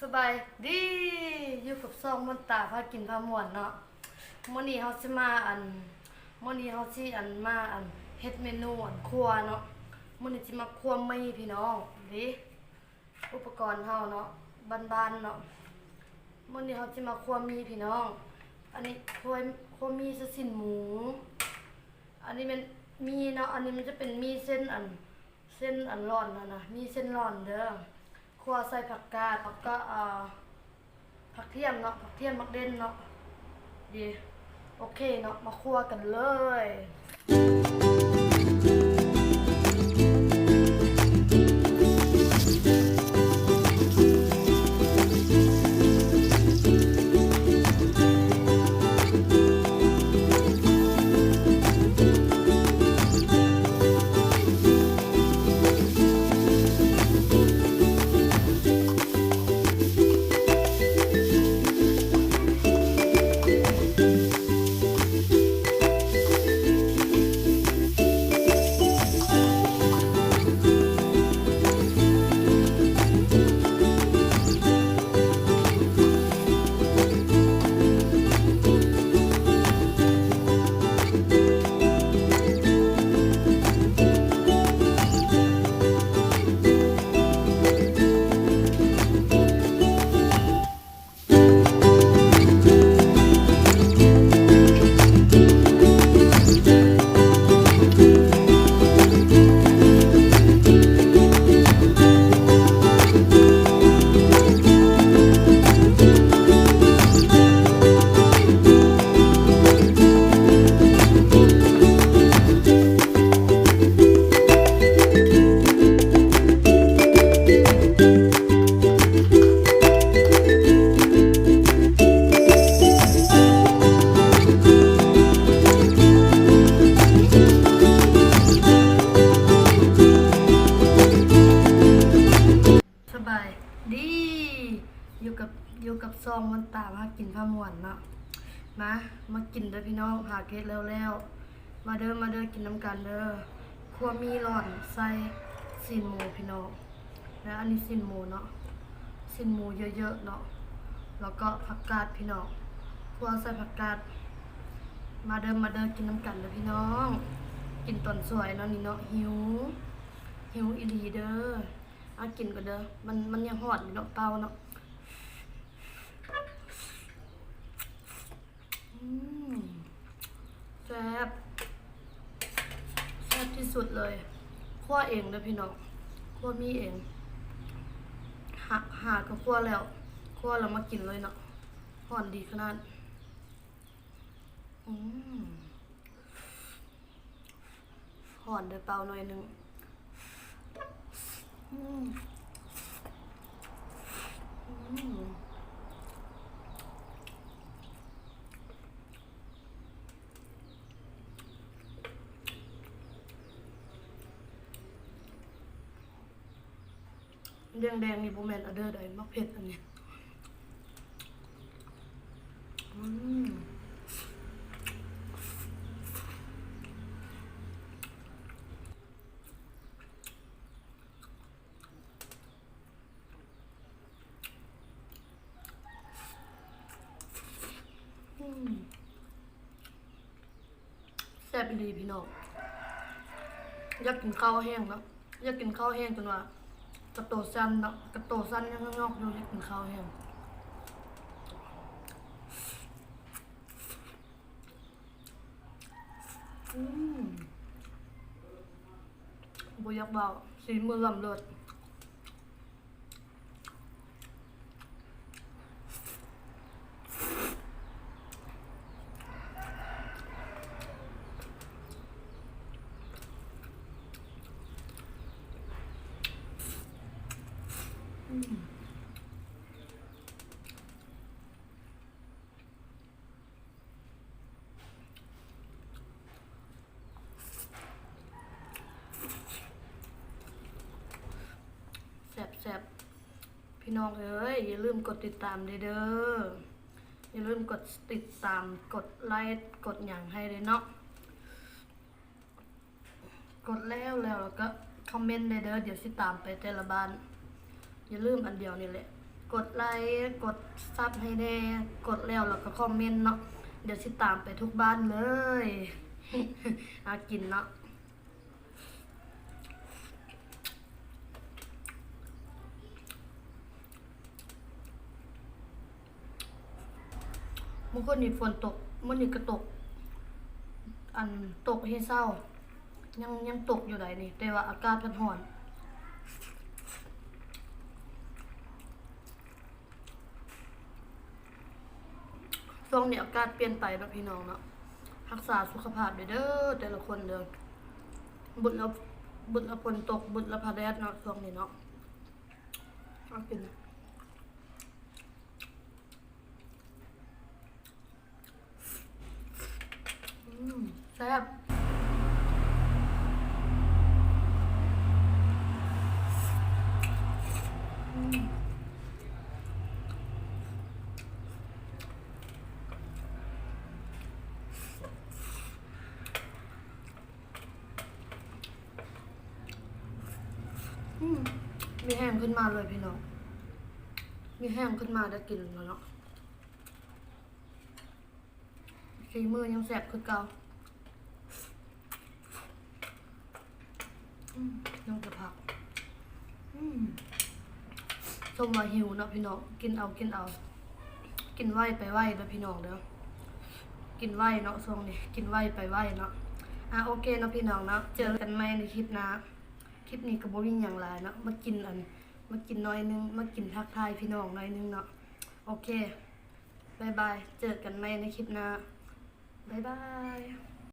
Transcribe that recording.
สบายดีอยู่กับซองมันตาพากินพามวนเนาะมื้อนี้เฮาสิมาอันมื้อนี้เฮาสิอันมาอันเฮ็ดเมนูอันครัวเนาะมื้อนี้สิมาครัวไม่พี่น้องดิอุปกรณ์เฮาเนาะบ้านๆเนาะมื้อนี้เฮาสิมาครัวมีพี่น้อง อันนี้ครัวครัวมีจะสินหมู อันนี้มันมีเนาะอันนี้มันจะเป็นมีเส้นอันเส้นอันร้อนนะนะมีเส้นร้อนเด้อ ครัวใส่ผักกาดแล้วก็ผักเทียมเนาะผักเทียมมักเด่นเนาะดีโอเคเนาะมาคั่วกันเลย อยู่กับซองมันตามากินผ้าม่วนเนาะมามากินเด้อพี่น้องหาเกตแล้วแล้วมาเด้อมาเด้อกินน้ำกันเด้อครัวมีร้อนใส่สินหมูพี่น้องแล้วอันนี้สินหมูเนาะสินหมูเยอะๆเนาะแล้วก็ผักกาดพี่น้องครัวใส่ผักกาดมาเด้อมาเด้อกินน้ำกันเด้อพี่น้อง กินตอนสวยเนาะนี่เนาะหิวหิวอีหลีเด้ออากินก็เด้อมันมันยังหอดเนาะเปล่าเนาะอืมแซ่บแซ่บที่ สุดเลยคั่วเองเด้อพี่น้องคั่วมีเองหาหาก็คั่วแล้วคั่วเรามากินเลยเนาะห่อนดีขนาดอืมหอนเดือเปล่าหน่อยหนึงอืมอืม แดงแดงนี่โบแมนอเดอร์ใดมักเผ็ดอันเนี้ยอืมอืมแซ่บดีพี่น้องอยากกินข้าวแห้งแล้วอยากกินข้าวแห้งจนว่า กระโตสั้นเนาะกระโตสั้นยังงอกอยู่อยากกินข้าวแห้งอืมบุยักเบาสีมือลำเลิศ แซ่บแซบๆ พี่น้องเอ้ยอย่าลืมกดติดตามเด้ออย่าลืมกดติดตามกดไลค์กดอย่างให้เลยเนาะกดแล้วแล้วแล้วก็คอมเมนต์ได้เด้อเดี๋ยวสิตามไปแต่ละบ้าน อย่าลืมอันเดียวนี่แหละ กดไลค์กดซับให้แน่กดแล้วแล้วก็คอมเมนต์เนาะเดี๋ยวสิตามไปทุกบ้านเลยอากินเนาะ มื่อคืนนี้ฝนตกเมื่อนี้ก็ตก อันตกให้เศร้า ยังยังตกอยู่ไหนนี่ แต่ว่าอากาศมันร้อนช่วงนี้อากาศเปลี่ยนไปแบบพี่น้องเนาะรักษาสุขภาพด้วยเด้อแต่ละคนเด้อบุญละบุญละฝนตกบุญละพาแดดเนาะช่วงนี้เนาะเอากินอืม แซ่บอืมอืมมีแห้งขึ้นมาเลยพี่น้อง มีแห้งขึ้นมาได้กินแล้วเนาะฝีมือยังแสบคือเก่า อืมยังจะพักอืมมว่าหิวเนาะพี่น้อง กินเอา กินเอา กินไหวไปไหวเด้อพี่น้องเด้อ กินไหวเนาะช่งนี้กินไหวไปไหวเนาะ อะโอเคเนาะพี่น้องเนาะ เจอกันใหม่ในคลิปหน้า คลิปนี้ก็บ่มีหยังหลายเนาะ มากินอัน มากินน้อยนึง มากินทักทายพี่น้องน้อยนึงเนาะ โอเคบายบาย เจอกันใหม่ในคลิปหน้าบายบาย